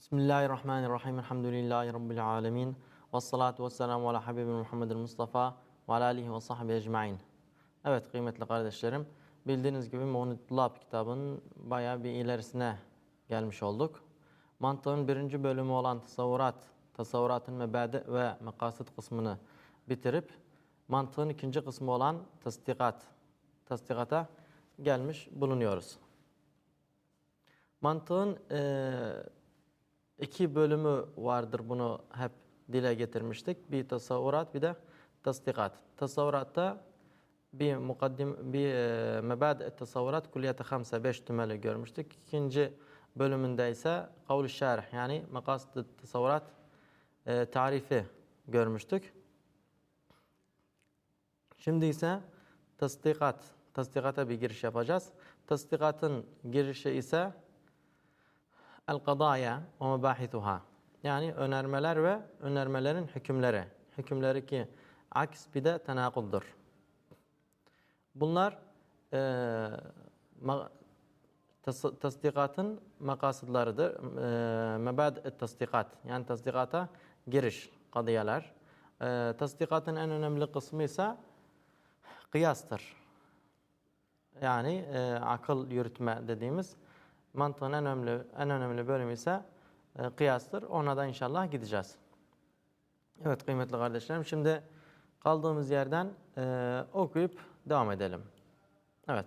Bismillahirrahmanirrahim. Elhamdülillahi Rabbil alemin. Ve salatu ve selamu ala Habibim Muhammedin Mustafa ve ala alihi ve sahbihi ecma'in. Evet kıymetli kardeşlerim. Bildiğiniz gibi Muğnitlab kitabının bayağı bir ilerisine gelmiş olduk. Mantığın birinci bölümü olan tasavvurat, tasavvuratın mebade ve mekasit kısmını bitirip mantığın ikinci kısmı olan tasdikat, tasdikata gelmiş bulunuyoruz. Mantığın eee iki bölümü vardır bunu hep dile getirmiştik. Bir tasavvurat bir de tasdikat. Tasavvuratta bir mukaddim bir e, mebad tasavvurat kulliyete hamse beş tümeli görmüştük. İkinci bölümünde ise kavl şerh yani makasid tasavvurat e, tarifi görmüştük. Şimdi ise tasdikat, tasdikata bir giriş yapacağız. Tasdikatın girişi ise el-kadaya ve mebahituha. Yani önermeler ve önermelerin hükümleri. Hükümleri ki aks bir de tenakuddur. Bunlar e, ma, tas, tasdikatın makasıdlarıdır. E, mebad tasdikat yani tasdikata giriş kadiyeler. E, tasdikatın en önemli kısmı ise kıyastır. Yani e, akıl yürütme dediğimiz mantığın en önemli en önemli bölümü ise e, kıyastır. Ona da inşallah gideceğiz. Evet kıymetli kardeşlerim şimdi kaldığımız yerden e, okuyup devam edelim. Evet.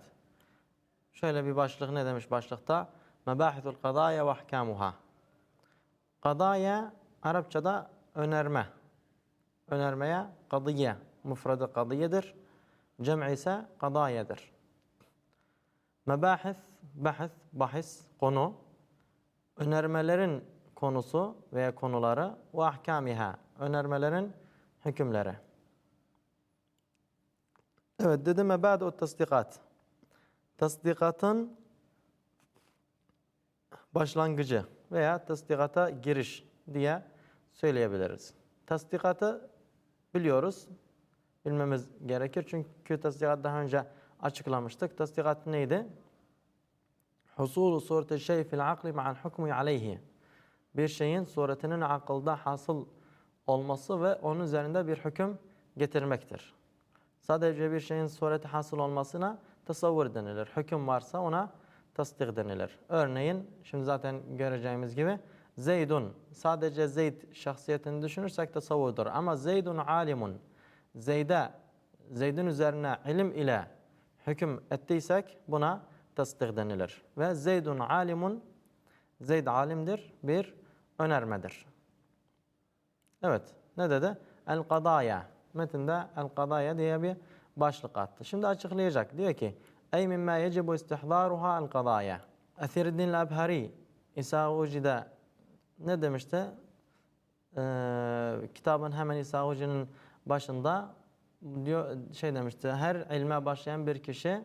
Şöyle bir başlık ne demiş başlıkta? Mebahitul kadaya ve ahkamuha. Kadaya Arapçada önerme. Önermeye kadiye. Mufradı kadiyedir. Cem'i ise kadayedir. Mebahis, bahis, bahis, konu, önermelerin konusu veya konuları ve ahkamiha, önermelerin hükümleri. Evet, dedi mebadu tasdikat. Tasdikatın başlangıcı veya tasdikata giriş diye söyleyebiliriz. Tasdikatı biliyoruz, bilmemiz gerekir. Çünkü tasdikat daha önce açıklamıştık. Tasdikat neydi? Husulu sureti şey fil akli ma'al hukmi aleyhi. Bir şeyin suretinin akılda hasıl olması ve onun üzerinde bir hüküm getirmektir. Sadece bir şeyin sureti hasıl olmasına tasavvur denilir. Hüküm varsa ona tasdik denilir. Örneğin şimdi zaten göreceğimiz gibi Zeydun sadece Zeyd şahsiyetini düşünürsek tasavvurdur. Ama Zeydun alimun Zeyd'e Zeyd'in üzerine ilim ile hüküm ettiysek buna tasdik denilir. Ve Zeydun alimun Zeyd alimdir bir önermedir. Evet ne dedi? El kadaya. Metinde el kadaya diye bir başlık attı. Şimdi açıklayacak. Diyor ki Ey mimma yecibu istihdaruha el kadaya. Esiriddin el-Ebhari İsa Uci'de ne demişti? Ee, kitabın hemen İsa Uci'nin başında diyor şey demişti. Her ilme başlayan bir kişi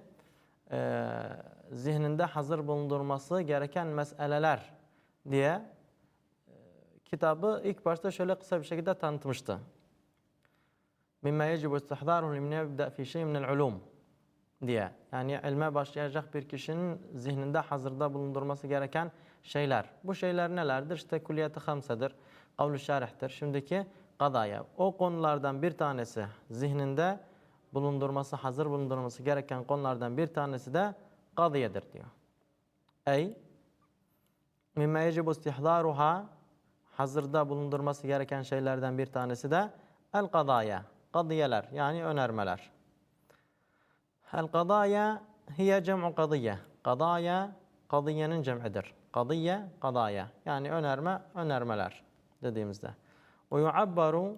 e, zihninde hazır bulundurması gereken meseleler diye e, kitabı ilk başta şöyle kısa bir şekilde tanıtmıştı. Mimma yecibu istihdaruhu limne yebda fi şey minel ulum diye. Yani ilme başlayacak bir kişinin zihninde hazırda bulundurması gereken şeyler. Bu şeyler nelerdir? İşte kulliyeti hamsedir, kavlu şarihtir. Şimdiki kadaya. O konulardan bir tanesi zihninde bulundurması, hazır bulundurması gereken konulardan bir tanesi de kadiyedir diyor. Ey mimme yecibu istihdaruha hazırda bulundurması gereken şeylerden bir tanesi de el kadaya. Kadiyeler yani önermeler. El kadaya hiye cem'u kadiye. Kadaya kadiyenin cem'idir. Kadiye kadaya yani önerme önermeler dediğimizde. Ve yuabbaru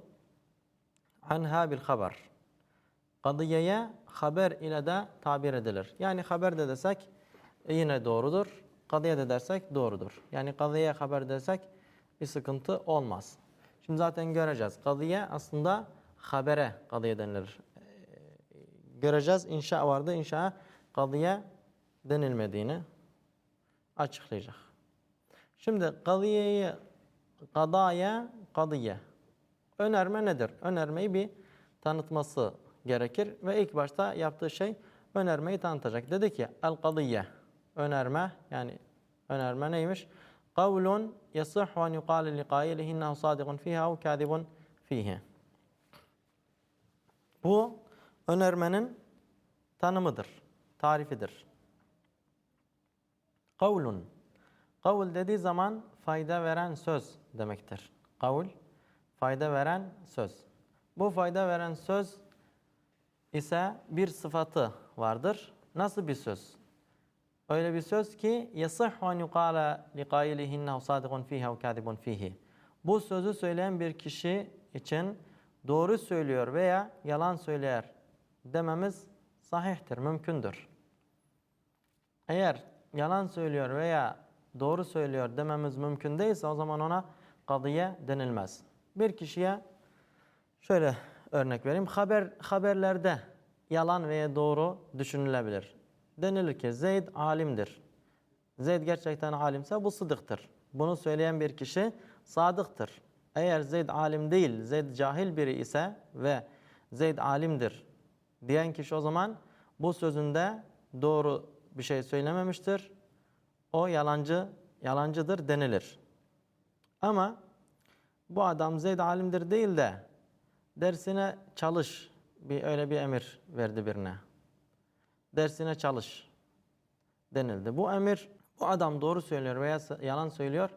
anha bil haber. Kadiyeye haber ile de tabir edilir. Yani haber de desek yine doğrudur. Kadiye de dersek doğrudur. Yani kadiye haber desek bir sıkıntı olmaz. Şimdi zaten göreceğiz. Kadiye aslında habere kadiye denilir. E, göreceğiz. İnşa vardı. İnşa kadiye denilmediğini açıklayacak. Şimdi kadiyeyi kadaya kadiye. Önerme nedir? Önermeyi bir tanıtması gerekir. Ve ilk başta yaptığı şey önermeyi tanıtacak. Dedi ki el kadiye önerme yani önerme neymiş? Kavlun yasihhu an yuqale li qâilihi innehu sâdigun fîhâ ve kâzibun fîhî. Bu önermenin tanımıdır, tarifidir. Kavlun. Kavul dediği zaman fayda veren söz demektir. Kavul, fayda veren söz. Bu fayda veren söz ise bir sıfatı vardır. Nasıl bir söz? Öyle bir söz ki yasihhu en yuqala li qailihi innehu sadiqun fiha ve kadibun fihi. Bu sözü söyleyen bir kişi için doğru söylüyor veya yalan söyler dememiz sahihtir, mümkündür. Eğer yalan söylüyor veya doğru söylüyor dememiz mümkün değilse o zaman ona kadıya denilmez. Bir kişiye şöyle örnek vereyim. Haber haberlerde yalan veya doğru düşünülebilir. Denilir ki Zeyd alimdir. Zeyd gerçekten alimse bu sıdıktır. Bunu söyleyen bir kişi sadıktır. Eğer Zeyd alim değil, Zeyd cahil biri ise ve Zeyd alimdir diyen kişi o zaman bu sözünde doğru bir şey söylememiştir. O yalancı, yalancıdır denilir. Ama bu adam Zeyd alimdir değil de dersine çalış bir öyle bir emir verdi birine. Dersine çalış denildi. Bu emir bu adam doğru söylüyor veya yalan söylüyor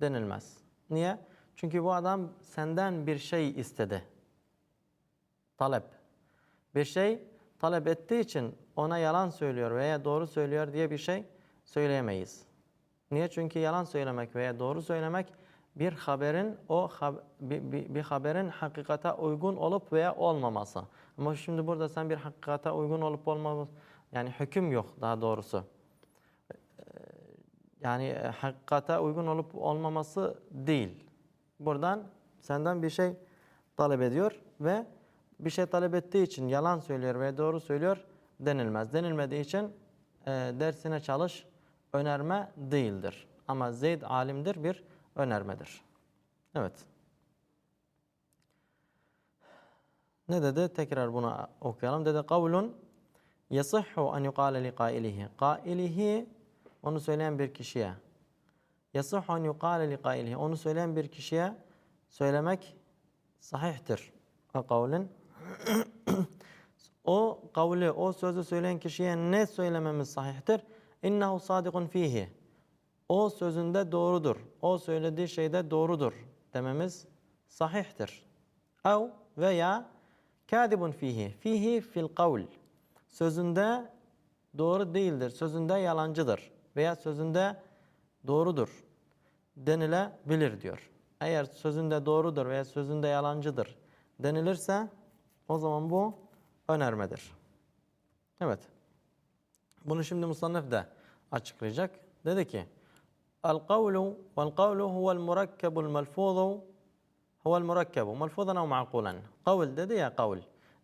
denilmez. Niye? Çünkü bu adam senden bir şey istedi. Talep. Bir şey talep ettiği için ona yalan söylüyor veya doğru söylüyor diye bir şey söyleyemeyiz. Niye? Çünkü yalan söylemek veya doğru söylemek bir haberin o bir, haberin hakikate uygun olup veya olmaması. Ama şimdi burada sen bir hakikate uygun olup olmaması yani hüküm yok daha doğrusu. Yani hakikate uygun olup olmaması değil. Buradan senden bir şey talep ediyor ve bir şey talep ettiği için yalan söylüyor ve doğru söylüyor denilmez. Denilmediği için e, dersine çalış önerme değildir. Ama Zeyd alimdir bir önermedir. Evet. Ne dedi? Tekrar bunu okuyalım. Dedi kavlun yasihhu en yuqale li qailihi. Qailihi onu söyleyen bir kişiye. Yasihhu en yuqale li qailihi. Onu söyleyen bir kişiye söylemek sahihtir. O kavlin o kavli, o sözü söyleyen kişiye ne söylememiz sahihtir? İnnehu sadikun fihi. O sözünde doğrudur. O söylediği şeyde doğrudur dememiz sahihtir. Ev veya kadibun fihi. Fihi fil kavl. Sözünde doğru değildir. Sözünde yalancıdır. Veya sözünde doğrudur denilebilir diyor. Eğer sözünde doğrudur veya sözünde yalancıdır denilirse o zaman bu önermedir. Evet. Bunu şimdi Musannef de açıklayacak. Dedi ki El-kavlu vel-kavlu huvel murekkebul melfuzu huvel murekkebu melfuzan ev ma'kulen. Kavl dedi ya kavl.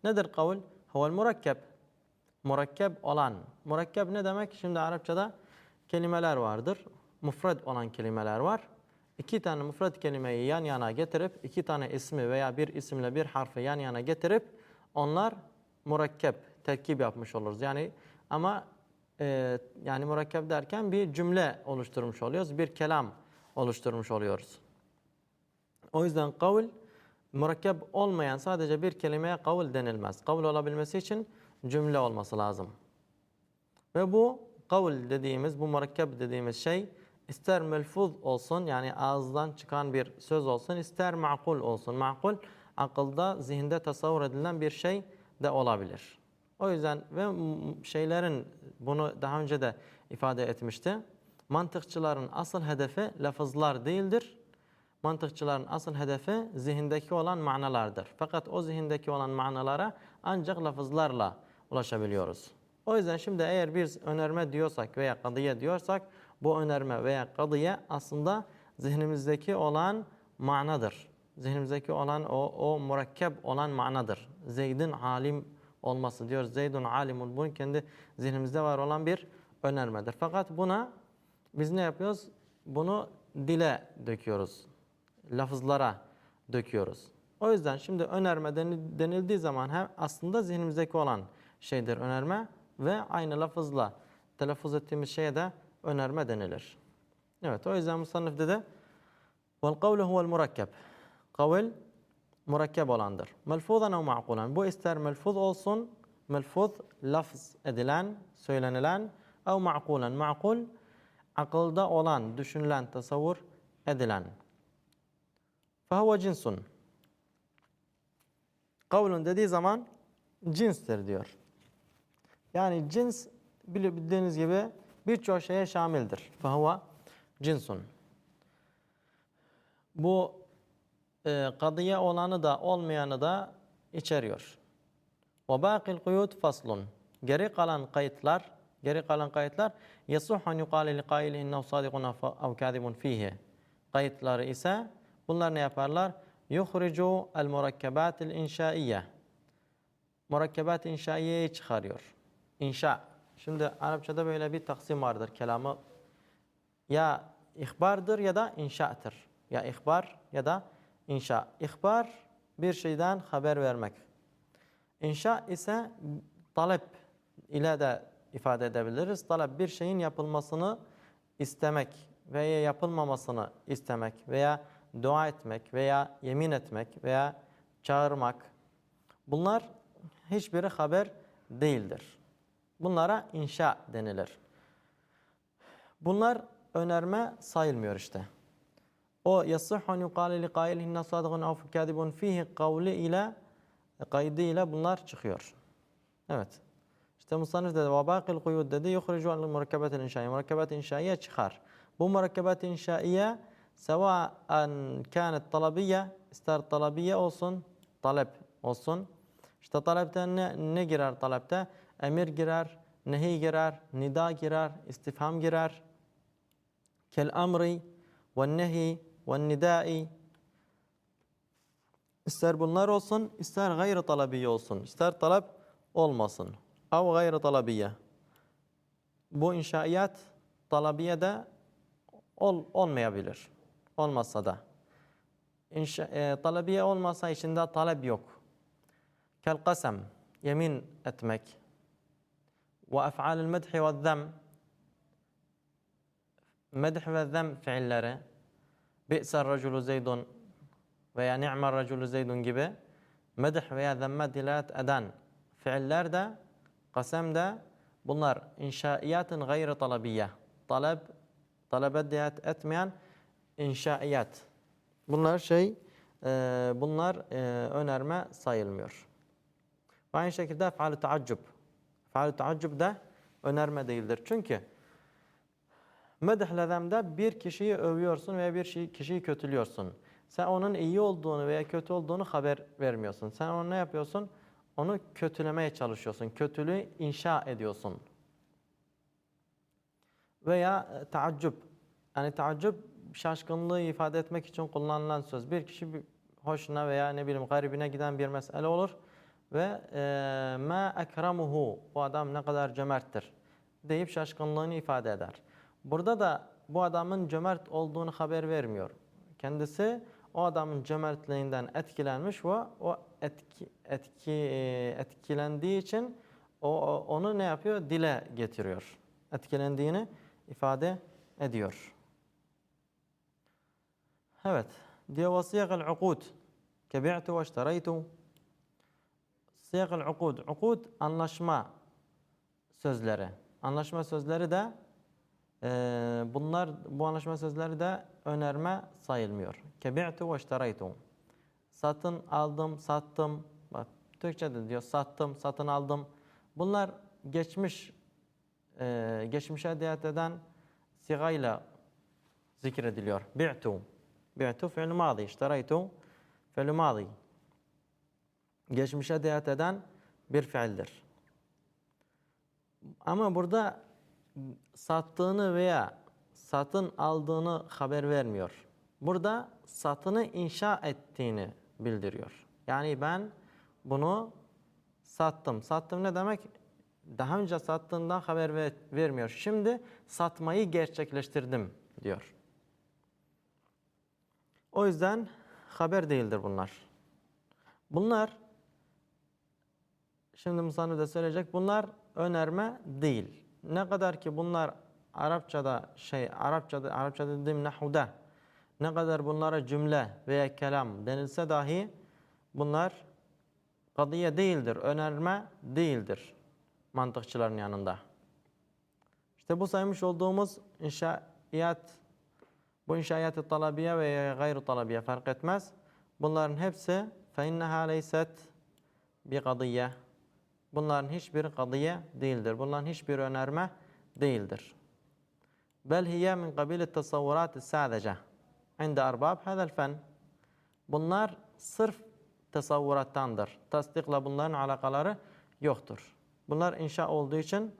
Nedir kavl? Huvel murekkeb. Murekkeb olan. Murekkeb ne demek? Şimdi Arapçada kelimeler vardır. Mufred olan kelimeler var. İki tane mufred kelimeyi yan yana getirip, iki tane ismi veya bir isimle bir harfi yan yana getirip, onlar murakkep, terkip yapmış oluruz. Yani ama e, yani murakkep derken bir cümle oluşturmuş oluyoruz, bir kelam oluşturmuş oluyoruz. O yüzden kavl, murakkep olmayan sadece bir kelimeye kavl denilmez. Kavl olabilmesi için cümle olması lazım. Ve bu kavl dediğimiz, bu murakkep dediğimiz şey, ister melfuz olsun yani ağızdan çıkan bir söz olsun ister makul olsun. Makul akılda zihinde tasavvur edilen bir şey de olabilir. O yüzden ve şeylerin bunu daha önce de ifade etmişti. Mantıkçıların asıl hedefi lafızlar değildir. Mantıkçıların asıl hedefi zihindeki olan manalardır. Fakat o zihindeki olan manalara ancak lafızlarla ulaşabiliyoruz. O yüzden şimdi eğer biz önerme diyorsak veya kadıya diyorsak bu önerme veya kadıya aslında zihnimizdeki olan manadır. Zihnimizdeki olan o, o murakkep olan manadır. Zeyd'in alim olması diyor. Zeydun alimun. Bunun kendi zihnimizde var olan bir önermedir. Fakat buna biz ne yapıyoruz? Bunu dile döküyoruz. Lafızlara döküyoruz. O yüzden şimdi önerme denildiği zaman hem aslında zihnimizdeki olan şeydir önerme ve aynı lafızla telaffuz ettiğimiz şeye de önerme denilir. Evet o yüzden musannif dedi vel kavlu huvel murakkeb. Kavl murakkep olandır. Melfuzan ev ma'kulan. Bu ister melfuz olsun, melfuz lafz edilen, söylenilen ev ma'kulan. Ma'kul akılda olan, düşünülen, tasavvur edilen. Fehuve cinsun. Kavlun dediği zaman cinstir diyor. Yani cins bildiğiniz gibi birçok şeye şamildir. Fehuve cinsun. Bu e, kadıya olanı da olmayanı da içeriyor. Ve kuyut faslun. Geri kalan kayıtlar, geri kalan kayıtlar yasuhhan yuqale li qaili innehu sadikun ev kâzibun fihi. Kayıtları ise bunlar ne yaparlar? Yuhricu el murakkebatil inşaiyye. Murakkebat inşaiyeyi çıkarıyor. İnşa. Şimdi Arapçada böyle bir taksim vardır kelamı. Ya ihbardır ya da inşaatır. Ya ihbar ya da inşa. İhbar bir şeyden haber vermek. İnşa ise talep ile de ifade edebiliriz. Talep bir şeyin yapılmasını istemek veya yapılmamasını istemek veya dua etmek veya yemin etmek veya çağırmak. Bunlar hiçbiri haber değildir. Bunlara inşa denilir. Bunlar önerme sayılmıyor işte. O yasihhu yuqale li qailihin sadıkun ev kadibun fihi kavli ile kaydı ile bunlar çıkıyor. Evet. İşte musannif dedi ve bakil kuyud dedi yuhricu al murakkabetel inşaiye. Murakkabet inşaiye çıkar. Bu murakkabet inşaiye sevaen kânet talabiyye ister talabiyye olsun, talep olsun. İşte talepte ne, ne girer talepte? Emir girer, nehi girer, nida girer, istifham girer. Kel amri ve nehi ve nidai İster bunlar olsun, ister gayrı talabiye olsun, ister talep olmasın. Av gayrı talabiye. Bu inşaiyat talabiye de ol, olmayabilir. Olmazsa da. İnşa, e, talabiye olmasa içinde talep yok. Kel kasem, yemin etmek. Ve ef'alil medhi ve zem, medh ve zem fiilleri. Bi'ser raculu zeydun veya ni'mer raculu zeydun gibi medh veya zemme dilalet eden fiiller de, kasem de bunlar inşaiyatın gayri talabiyye. Talep, talebe diyet etmeyen inşaiyat. Bunlar şey, e, bunlar e, önerme sayılmıyor. Ve aynı şekilde ef'al-i taaccub. Ef'al-i taaccub da önerme değildir. Çünkü Medh zemde bir kişiyi övüyorsun veya bir şey- kişiyi kötülüyorsun. Sen onun iyi olduğunu veya kötü olduğunu haber vermiyorsun. Sen onu ne yapıyorsun? Onu kötülemeye çalışıyorsun. Kötülüğü inşa ediyorsun. Veya e, taaccub. Yani taaccub şaşkınlığı ifade etmek için kullanılan söz. Bir kişi hoşuna veya ne bileyim garibine giden bir mesele olur ve e, ma ekramuhu bu adam ne kadar cömerttir deyip şaşkınlığını ifade eder. Burada da bu adamın cömert olduğunu haber vermiyor. Kendisi o adamın cömertliğinden etkilenmiş ve o etki, etki e, etkilendiği için o, onu ne yapıyor? Dile getiriyor. Etkilendiğini ifade ediyor. Evet. Diyor vasiyakal ukud. Kebi'tu ve iştereytu. Siyakal ukud. Ukud anlaşma sözleri. Anlaşma sözleri de bunlar bu anlaşma sözleri de önerme sayılmıyor. Kebi'tu ve iştereytu. Satın aldım, sattım. Bak Türkçe'de diyor sattım, satın aldım. Bunlar geçmiş e, geçmişe diyet eden sigayla zikrediliyor. Bi'tu. Bi'tu fi'l madi. İştereytu fi'l madi. Geçmişe diyet eden bir fiildir. Ama burada sattığını veya satın aldığını haber vermiyor. Burada satını inşa ettiğini bildiriyor. Yani ben bunu sattım. Sattım ne demek? Daha önce sattığından haber ver- vermiyor. Şimdi satmayı gerçekleştirdim diyor. O yüzden haber değildir bunlar. Bunlar şimdi Musa'nın da söyleyecek bunlar önerme değil Ne kadar ki bunlar Arapçada şey Arapçada Arapçada dediğim nahvuda ne kadar bunlara cümle veya kelam denilse dahi bunlar kadiye değildir, önerme değildir mantıkçıların yanında. İşte bu saymış olduğumuz inşaat, bu inşaat-ı talabiye veya gayri talabiye fark etmez. Bunların hepsi فَاِنَّهَا لَيْسَتْ bir kadiye. Bunların hiçbir kadiye değildir. Bunların hiçbir önerme değildir. Bel hiye min kabili tasavvurat sadece. İnde arbab hadel fen. Bunlar sırf tasavvurattandır. Tasdikle bunların alakaları yoktur. Bunlar inşa olduğu için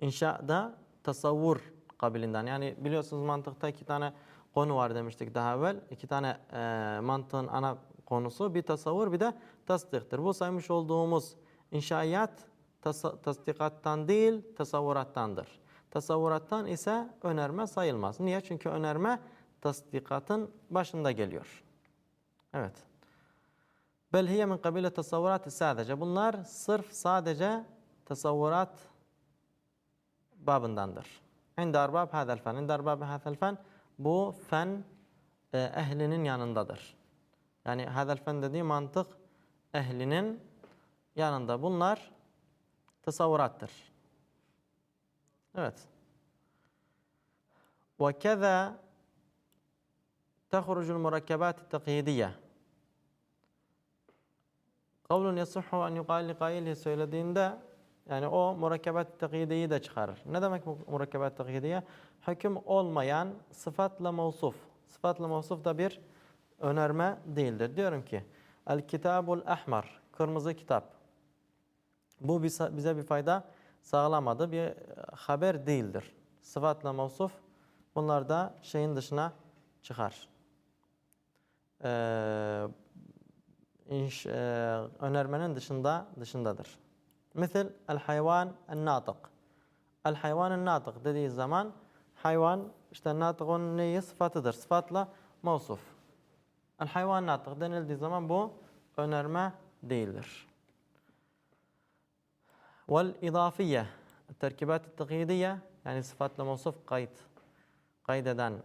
inşada tasavvur kabilinden. Yani biliyorsunuz mantıkta iki tane konu var demiştik daha evvel. İki tane e, mantığın ana konusu bir tasavvur bir de tasdiktir. Bu saymış olduğumuz inşaat tas- tasdikattan değil tasavvurattandır. Tasavvurattan ise önerme sayılmaz. Niye? Çünkü önerme tasdikatın başında geliyor. Evet. Bel hiye min kabile tasavvurat sadece. Bunlar sırf sadece tasavvurat babındandır. İnde arbab hadel fen. İnde arbab hadel fen bu fen e, ehlinin yanındadır. Yani hadel fen dediği mantık ehlinin yanında. Bunlar tasavvurattır. Evet. وكذا تخرج المركبات التقييدية Kavlun yasihhu en yuqal li söylediğinde yani o murakkebat takidiyi de çıkarır. Ne demek bu murakkebat takidiye? Hüküm olmayan sıfatla mevsuf. Sıfatla mevsuf da bir önerme değildir. Diyorum ki El kitabul ahmar kırmızı kitap. Bu bize bir fayda sağlamadı. Bir haber değildir. Sıfatla mevsuf bunlar da şeyin dışına çıkar. Ee, inş, e, önermenin dışında dışındadır. Misal el hayvan el natık. El hayvan el natık dediği zaman hayvan işte natıkın neyi sıfatıdır. Sıfatla mevsuf. El hayvan natık denildiği zaman bu önerme değildir. Vel idafiye terkibat tekyidiye yani sıfatla mevsuf kayıt kaydeden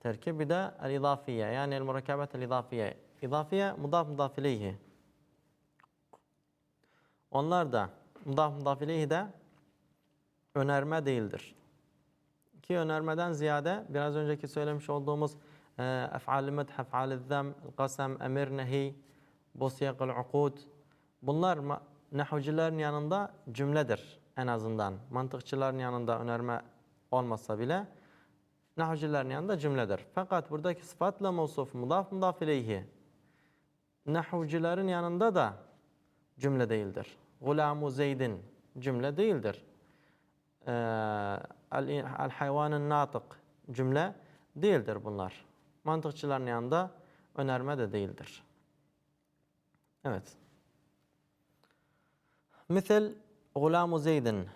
terkib bir de el idafiye yani el murakabet el idafiye. İdafiye mudaf mudaf ileyhi. Onlar da mudaf mudaf ileyhi de önerme değildir. Ki önermeden ziyade biraz önceki söylemiş olduğumuz ef'al-i medh, ef'al-i zem, kasem, emir, nehi, bu siyakul ukud bunlar nehvcilerin yanında cümledir en azından. Mantıkçıların yanında önerme olmasa bile nehvcilerin yanında cümledir. Fakat buradaki sıfatla mevsuf mudaf mudaf ileyhi nehvcilerin yanında da cümle değildir. Gulamu Zeydin cümle değildir. Ee, el hayvanın natık cümle değildir bunlar. Mantıkçıların yanında önerme de değildir. Evet. Misal Gulamu Zeydin.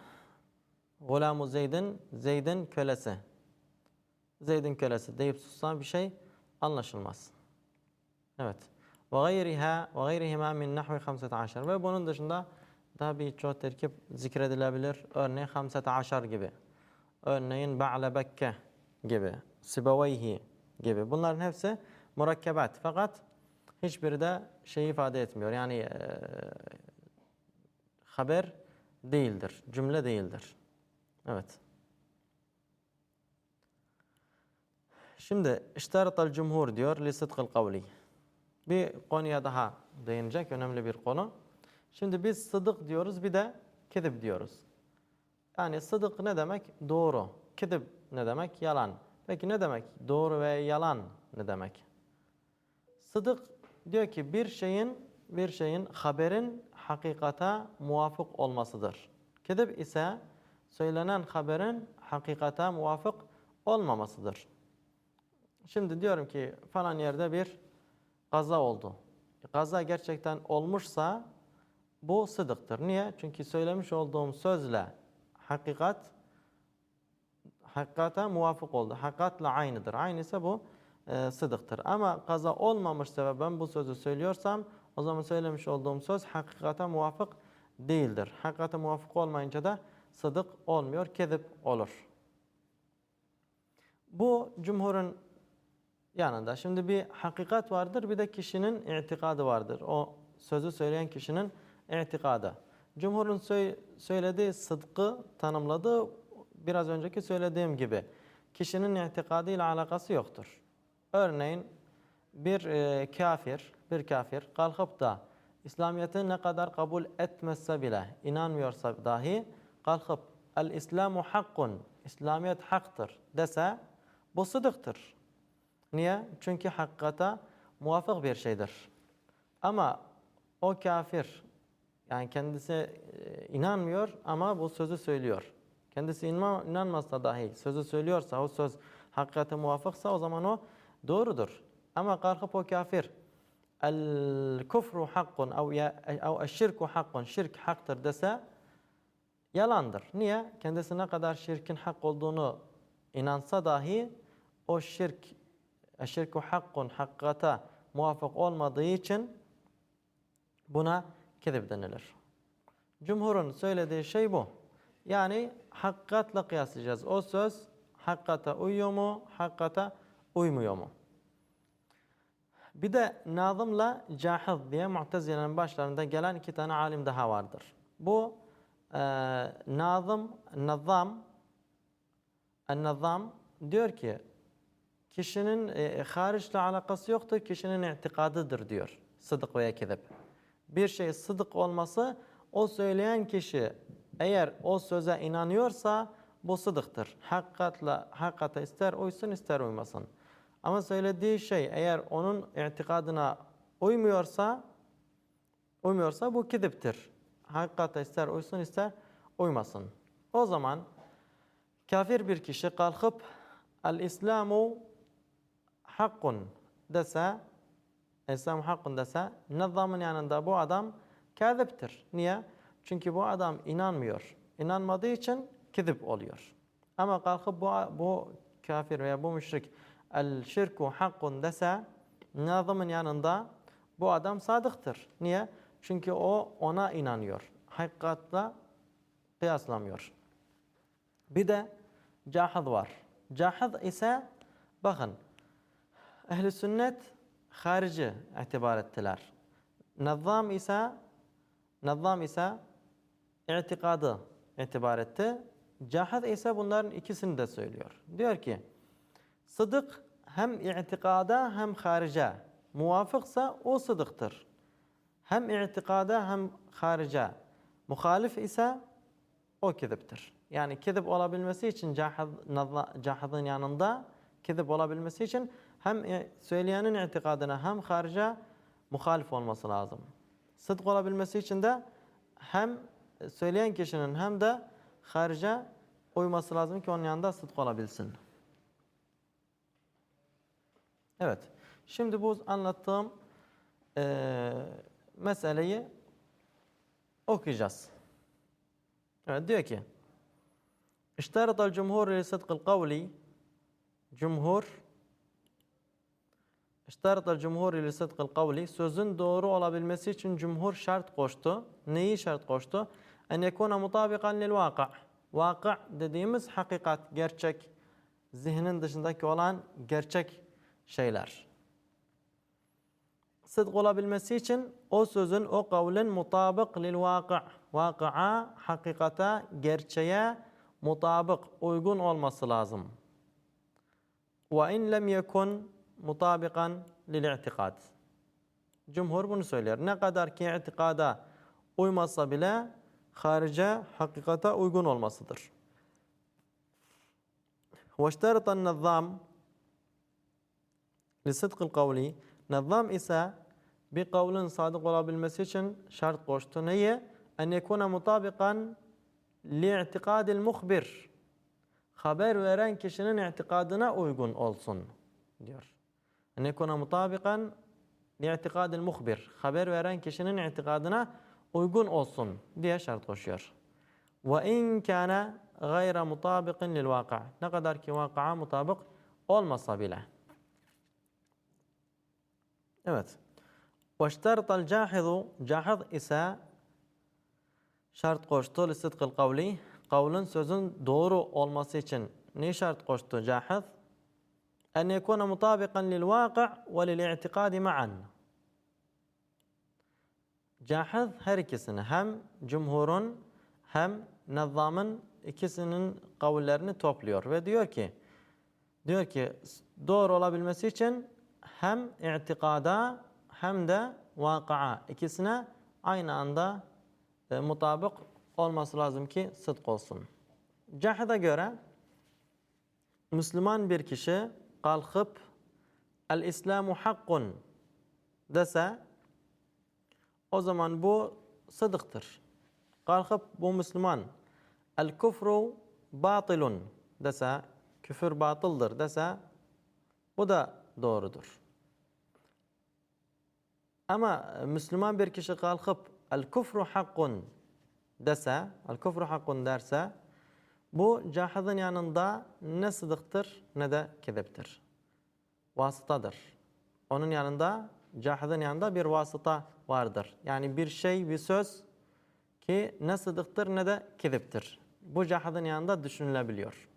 Gulamu Zeydin, Zeydin kölesi. Zeydin kölesi deyip sussan bir şey anlaşılmaz. Evet. Ve gayriha ve gayrihima min nahvi 15 ve bunun dışında daha birçok terkip zikredilebilir. Örneğin 15 gibi. Örneğin ba'le bekke gibi. Sibaveyhi gibi. Bunların hepsi murakkebat. Fakat hiçbiri de şey ifade etmiyor. Yani e, haber değildir. Cümle değildir. Evet. Şimdi iştaratal cumhur diyor li sıdkıl kavli. Bir konuya daha değinecek önemli bir konu. Şimdi biz sıdık diyoruz bir de kedip diyoruz. Yani sıdık ne demek? Doğru. Kedip ne demek? Yalan. Peki ne demek? Doğru ve yalan ne demek? Sıdık diyor ki bir şeyin bir şeyin haberin hakikata muvafık olmasıdır. Kedip ise söylenen haberin hakikata muvafık olmamasıdır. Şimdi diyorum ki falan yerde bir kaza oldu. Kaza gerçekten olmuşsa bu sıdıktır. Niye? Çünkü söylemiş olduğum sözle hakikat hakikate muvafık oldu. Hakikatle aynıdır. Aynı ise bu e, sıdıktır. Ama kaza olmamışsa ve ben bu sözü söylüyorsam o zaman söylemiş olduğum söz hakikate muvafık değildir. Hakikate muvafık olmayınca da sıdık olmuyor, kezip olur. Bu cumhurun yanında. Şimdi bir hakikat vardır, bir de kişinin itikadı vardır. O sözü söyleyen kişinin itikadı. Cumhurun söy- söylediği sıdkı tanımladığı biraz önceki söylediğim gibi kişinin itikadı ile alakası yoktur. Örneğin bir e, kafir, bir kafir kalkıp da İslamiyet'i ne kadar kabul etmezse bile, inanmıyorsa dahi kalkıp el İslamu hakkun, İslamiyet haktır dese bu sıdıktır. Niye? Çünkü hakikate muvafık bir şeydir. Ama o kafir yani kendisi e, inanmıyor ama bu sözü söylüyor. Kendisi inma, inanmazsa dahi sözü söylüyorsa o söz hakikate muvafıksa o zaman o doğrudur. Ama kalkıp o kafir el kufru hakkun ev ya ev şirku hakkun şirk haktır dese yalandır. Niye? Kendisi ne kadar şirkin hak olduğunu inansa dahi o şirk şirku hakkun hakikate muvafık olmadığı için buna kezip denilir. Cumhurun söylediği şey bu. Yani hakikatle kıyaslayacağız. O söz hakikate uyuyor mu, hakikate uymuyor mu? Bir de nazımla cahiz diye Mu'tezile'nin başlarında gelen iki tane alim daha vardır. Bu e, nazım, nazam, nazam diyor ki kişinin e, hariçle alakası yoktur, kişinin itikadıdır diyor. Sıdık veya kezip. Bir şey sıdık olması o söyleyen kişi eğer o söze inanıyorsa bu sıdıktır. Hakikatle, hakikate ister uysun ister uymasın. Ama söylediği şey eğer onun itikadına uymuyorsa uymuyorsa bu kidiptir. Hakikate ister uysun ister uymasın. O zaman kafir bir kişi kalkıp el-İslamu hakkun dese İslam hakkın dese nazamın yanında bu adam kâziptir. Niye? Çünkü bu adam inanmıyor. İnanmadığı için kizip oluyor. Ama kalkıp bu, bu kafir veya bu müşrik el şirku hakkun dese nazımın yanında bu adam sadıktır. Niye? Çünkü o ona inanıyor. Hakikatle kıyaslamıyor. Bir de cahid var. Cahid ise bakın ehli sünnet harici itibar ettiler. Nazzam ise Nazzam ise itikadı itibar etti. Cahid ise bunların ikisini de söylüyor. Diyor ki sıdık hem itikada hem harice muvafıksa o sıdıktır. Hem itikada hem harice muhalif ise o keziptir. Yani kezip olabilmesi için cahidin yanında kezip olabilmesi için hem söyleyenin itikadına hem harice muhalif olması lazım. Sıdk olabilmesi için de hem söyleyen kişinin hem de harice uyması lazım ki onun yanında sıdk olabilsin. Evet. Şimdi bu anlattığım e, meseleyi okuyacağız. Evet diyor ki İştaratal cumhur li sıdkıl kavli Cumhur İştaratal cumhur li sıdkıl kavli Sözün doğru olabilmesi için cumhur şart koştu. Neyi şart koştu? En yekuna mutabikan lil vaka. Dediğimiz hakikat, gerçek, zihnin dışındaki olan gerçek şeyler. Sıdk olabilmesi için o sözün, o kavlin mutabık lil vaka. Vaka'a, hakikata, gerçeğe mutabık, uygun olması lazım. Ve in lem yekun mutabikan lil i'tikad. Cumhur bunu söyler. Ne kadar ki itikada uymasa bile harice hakikata uygun olmasıdır. واشترط النظام لصدق القولي Nazzam ise bir kavlin sadık olabilmesi için şart koştu. Neyi? En yekuna mutabikan li'tikadil muhbir. Haber veren kişinin itikadına uygun olsun diyor. En yekuna mutabikan li'tikadil muhbir. Haber veren kişinin itikadına uygun olsun diye şart koşuyor. Ve in kana gayra mutabikin lil vaka. Ne kadar ki vaka'a mutabık olmasa bile. Evet. Veştertal cahidu cahid ise şart koştu li kavli kavlın sözün doğru olması için ne şart koştu Cahiz? En yekuna mutabikan lil vaki' ve lil i'tikadi ma'an. Cahiz her ikisini hem cumhurun hem Nezzam'ın ikisinin kavullerini topluyor ve diyor ki diyor ki doğru olabilmesi için hem i'tikada hem de vaka'a ikisine aynı anda e, mutabık olması lazım ki sıdk olsun. Cahid'e göre Müslüman bir kişi kalkıp el İslamu hakkun dese o zaman bu sıdıktır. Kalkıp bu Müslüman el küfru batilun dese küfür batıldır dese bu da doğrudur. Ama Müslüman bir kişi kalkıp el küfru hakkun dese, el küfru hakkun derse bu cahidin yanında ne sıdıktır ne de kediptir. Vasıtadır. Onun yanında cahidin yanında bir vasıta vardır. Yani bir şey, bir söz ki ne sıdıktır ne de kediptir. Bu cahidin yanında düşünülebiliyor.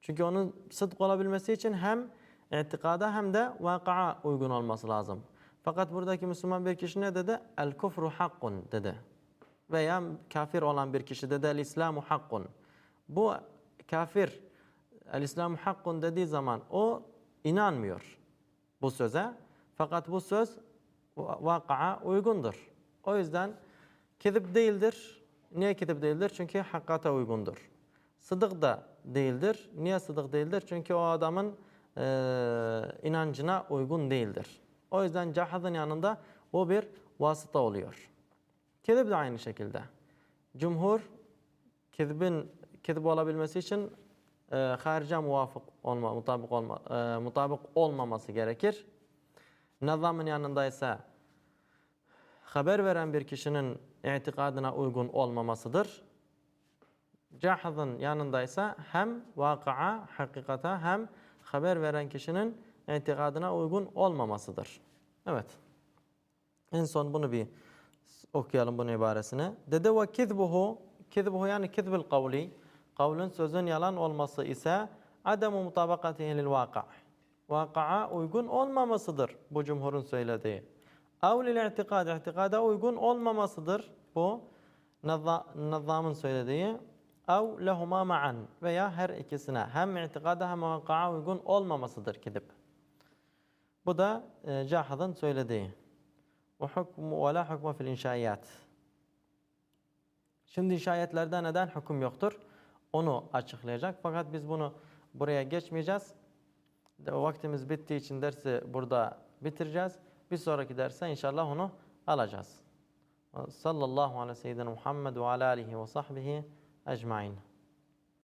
Çünkü onun sıdk olabilmesi için hem itikada hem de vaka'a uygun olması lazım. Fakat buradaki Müslüman bir kişi ne dedi? El kufru hakkun dedi. Veya kafir olan bir kişi dedi el İslamu hakkun. Bu kafir el İslamu hakkun dediği zaman o inanmıyor bu söze. Fakat bu söz vaka'a uygundur. O yüzden kedip değildir. Niye kedip değildir? Çünkü hakikate uygundur. Sıdık da değildir. Niye sıdık değildir? Çünkü o adamın e, inancına uygun değildir. O yüzden cahadın yanında bu bir vasıta oluyor. Kedip de aynı şekilde. Cumhur kedibin kedip olabilmesi için e, harice muvafık olma, mutabık olma, e, mutabık olmaması gerekir. Nazamın yanında ise haber veren bir kişinin itikadına uygun olmamasıdır. Cahadın yanında ise hem vakıa, hakikata hem haber veren kişinin itikadına uygun olmamasıdır. Evet. En son bunu bir okuyalım bunun ibaresini. Dede ve kizbuhu, kizbuhu yani kizbil kavli, kavlin sözün yalan olması ise ademu mutabakatihi lil vaka. Vaka'a uygun olmamasıdır bu cumhurun söylediği. Ev lil i'tikad, i'tikada uygun olmamasıdır bu nazamın söylediği. Ev lehuma ma'an veya her ikisine hem i'tikada hem vaka'a uygun olmamasıdır kidip. Bu da e, Cahad'ın söylediği. Ve hukmu ve la hukmu fil inşaiyat. Şimdi inşaatlerde neden hüküm yoktur? Onu açıklayacak. Fakat biz bunu buraya geçmeyeceğiz. Vaktimiz bittiği için dersi burada bitireceğiz. Bir sonraki derse inşallah onu alacağız. Sallallahu aleyhi ve sellem Muhammed ve ala alihi ve sahbihi ecmain.